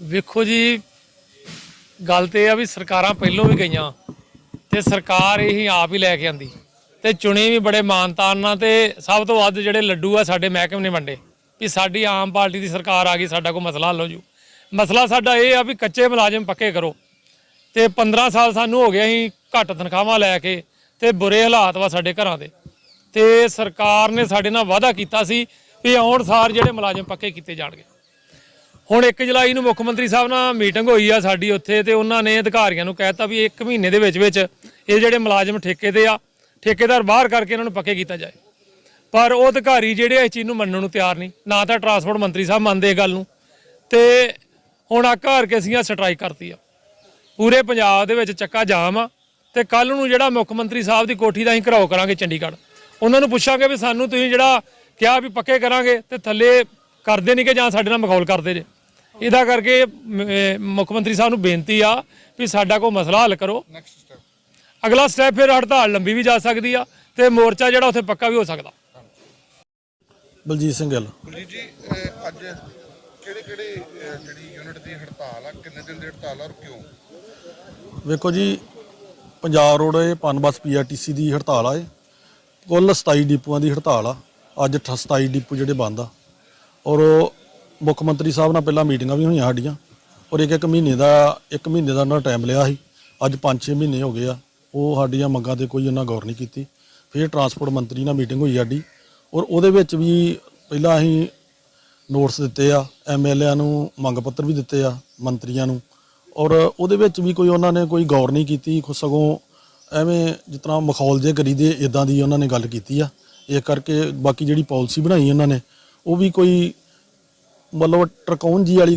ਵੇਖੋ ਜੀ, ਗੱਲ ਤੇ ਇਹ ਆ ਵੀ ਸਰਕਾਰਾਂ ਪਹਿਲੋਂ ਵੀ ਗਈਆਂ ਤੇ ਸਰਕਾਰ ਇਹੀ ਆਪ ਹੀ ਲੈ ਕੇ ਆਂਦੀ ਤੇ ਚੁਣੇ ਵੀ ਬੜੇ ਮਾਨਤਾਨ ਨਾਲ ਤੇ ਸਭ ਤੋਂ ਵੱਧ ਜਿਹੜੇ ਲੱਡੂ ਆ ਸਾਡੇ ਮਹਿਕਮੇ ਨੇ ਵੰਡੇ ਵੀ ਸਾਡੀ ਆਮ ਪਾਰਟੀ ਦੀ ਸਰਕਾਰ ਆ ਗਈ, ਸਾਡਾ ਕੋਈ ਮਸਲਾ ਹੱਲ ਹੋ ਜੂ। ਮਸਲਾ ਸਾਡਾ ਇਹ ਆ ਵੀ ਕੱਚੇ ਮੁਲਾਜ਼ਮ ਪੱਕੇ ਕਰੋ ਤੇ 15 ਸਾਲ ਸਾਨੂੰ ਹੋ ਗਏ ਅਸੀਂ ਘੱਟ ਤਨਖਾਹਾਂ ਲੈ ਕੇ ਤੇ ਬੁਰੇ ਹਾਲਾਤ ਵਾ ਸਾਡੇ ਘਰਾਂ ਦੇ। ਤੇ ਸਰਕਾਰ ਨੇ ਸਾਡੇ ਨਾਲ ਵਾਅਦਾ ਕੀਤਾ ਸੀ ਵੀ ਆਉਣ ਸਾਰ ਜਿਹੜੇ ਮੁਲਾਜ਼ਮ ਪੱਕੇ ਕੀਤੇ ਜਾਣਗੇ। ਹੁਣ 1 ਜੁਲਾਈ ਨੂੰ ਮੁੱਖ ਮੰਤਰੀ ਸਾਹਿਬ ਨਾਲ ਮੀਟਿੰਗ ਹੋਈ ਆ ਸਾਡੀ ਉੱਥੇ ਤੇ ਉਹਨਾਂ ਨੇ ਅਧਿਕਾਰੀਆਂ ਨੂੰ ਕਹਿਤਾ ਵੀ 1 ਮਹੀਨੇ ਦੇ ਵਿੱਚ ਵਿੱਚ ਇਹ ਜਿਹੜੇ ਮੁਲਾਜ਼ਮ ਠੇਕੇ ਤੇ ਆ, ਠੇਕੇਦਾਰ ਬਾਹਰ ਕਰਕੇ ਇਹਨਾਂ ਨੂੰ ਪੱਕੇ ਕੀਤਾ ਜਾਏ। ਪਰ ਉਹ ਅਧਿਕਾਰੀ ਜਿਹੜੇ ਇਸ ਚੀਜ਼ ਨੂੰ ਮੰਨਣ ਨੂੰ ਤਿਆਰ ਨਹੀਂ, ਨਾ ਤਾਂ ਟਰਾਂਸਪੋਰਟ ਮੰਤਰੀ ਸਾਹਿਬ ਮੰਨਦੇ ਇਹ ਗੱਲ ਨੂੰ। ਤੇ ਹੁਣ ਆ ਘਰ ਕੇ ਅਸੀਂ ਸਟ੍ਰਾਈਕ ਕਰਤੀ ਆ। ਪੂਰੇ ਪੰਜਾਬ ਦੇ ਵਿੱਚ ਚੱਕਾ ਜਾਮ ਆ ਤੇ ਕੱਲ ਨੂੰ ਜਿਹੜਾ ਮੁੱਖ ਮੰਤਰੀ ਸਾਹਿਬ ਦੀ ਕੋਠੀ ਦਾ ਅਸੀਂ ਘਰਾਓ ਕਰਾਂਗੇ ਚੰਡੀਗੜ੍ਹ। ਉਹਨਾਂ ਨੂੰ ਪੁੱਛਾਂਗੇ ਵੀ ਸਾਨੂੰ ਤੁਸੀਂ ਜਿਹੜਾ ਕਿਹਾ ਵੀ ਪੱਕੇ ਕਰਾਂਗੇ ਤੇ ਥੱਲੇ ਕਰਦੇ ਨਹੀਂ ਕਿ ਜਾਂ ਸਾਡੇ ਨਾਲ ਮਖੌਲ ਕਰਦੇ ਜੇ। ਇਹਦਾ ਕਰਕੇ ਮ- ਮੁੱਖ ਮੰਤਰੀ ਸਾਹਿਬ ਨੂੰ ਬੇਨਤੀ ਆ ਵੀ ਸਾਡਾ ਕੋਈ ਮਸਲਾ ਹੱਲ ਕਰੋ। ਨੈਕਸਟ ਸਟੈਪ ਅਗਲਾ ਸਟੈਪ ਫਿਰ ਹੜਤਾਲ ਲੰਬੀ ਵੀ ਜਾ ਸਕਦੀ ਆ ਤੇ ਮੋਰਚਾ ਜਿਹੜਾ ਉੱਥੇ ਪੱਕਾ ਵੀ ਹੋ ਸਕਦਾ। ਬਲਜੀਤ ਸਿੰਘ ਗਿੱਲ। ਕੁਲਜੀਤ ਜੀ ਅਹ, ਅੱਜ ਕਿਹੜੇ ਕਿਹੜੇ ਜਿਹੜੀ ਯੂਨਿਟ ਦੀ ਹੜਤਾਲ ਆ ਕਿੰਨੇ ਦਿਨ ਦੀ ਹੜਤਾਲ ਆ ਔਰ ਕਿਉਂ? ਵੇਖੋ ਜੀ ਪੰਜਾਬ ਰੋਡ ਇਹ ਪਨਬਸ ਪੀਆਰਟੀਸੀ ਦੀ ਹੜਤਾਲ ਆ ਇਹ। ਕੁੱਲ 27 ਡਿਪੂਆਂ ਦੀ ਹੜਤਾਲ ਆ। ਅੱਜ 27 ਡਿਪੂ ਜਿਹੜੇ ਬੰਦ ਆ। ਔਰ ਉਹ ਮੁੱਖ ਮੰਤਰੀ ਸਾਹਿਬ ਨਾਲ ਪਹਿਲਾਂ ਮੀਟਿੰਗਾਂ ਵੀ ਹੋਈਆਂ ਸਾਡੀਆਂ। ਔਰ ਇੱਕ ਇੱਕ ਮਹੀਨੇ ਦਾ, ਇੱਕ ਮਹੀਨੇ ਦਾ ਉਹਨਾਂ ਟਾਈਮ ਲਿਆ ਸੀ। ਅੱਜ 5-6 ਮਹੀਨੇ ਹੋ ਗਏ ਆ। ਉਹ ਸਾਡੀਆਂ ਮੰਗਾਂ ਤੇ ਕੋਈ ਉਹਨਾਂ ਗੌਰ ਨਹੀਂ ਕੀਤੀ। ਫਿਰ ਟਰਾਂਸਪੋਰਟ ਮੰਤਰੀ ਨਾਲ ਮੀਟਿੰਗ ਹੋਈ ਸਾਡੀ। ਔਰ ਉਹਦੇ ਵਿੱਚ ਵੀ ਪਹਿਲਾਂ ਅਸੀਂ ਨੋਟਸ ਦਿੱਤੇ ਆ। ਐਮਐਲਏਆਂ ਨੂੰ ਮੰਗ ਪੱਤਰ ਵੀ ਦਿੱਤੇ ਆ ਮੰਤਰੀਆਂ ਨੂੰ। ਔਰ ਉਹਦੇ ਵਿੱਚ ਵੀ ਕੋਈ ਉਹਨਾਂ ਨੇ ਕੋਈ ਗੌਰ ਨਹੀਂ ਕੀਤੀ। ਖੁ- ਸਗੋਂ ਐਵੇਂ ਜਿਸ ਤਰ੍ਹਾਂ ਮਖੌਲ ਜੇ ਕਰੀਦੇ ਇਦਾਂ ਦੀ ਉਹਨਾਂ ਨੇ ਗੱਲ ਕੀਤੀ ਆ। ਇਹ ਕਰਕੇ ਬਾਕੀ ਜਿਹੜੀ ਪਾਲਿਸੀ ਬਣਾਈ ਉਹਨਾਂ ਨੇ, ਉਹ ਵੀ ਕੋਈ ਮਤਲਬ ਟਰਕਾਉਣ ਜੀ ਵਾਲੀ ਗੱਲ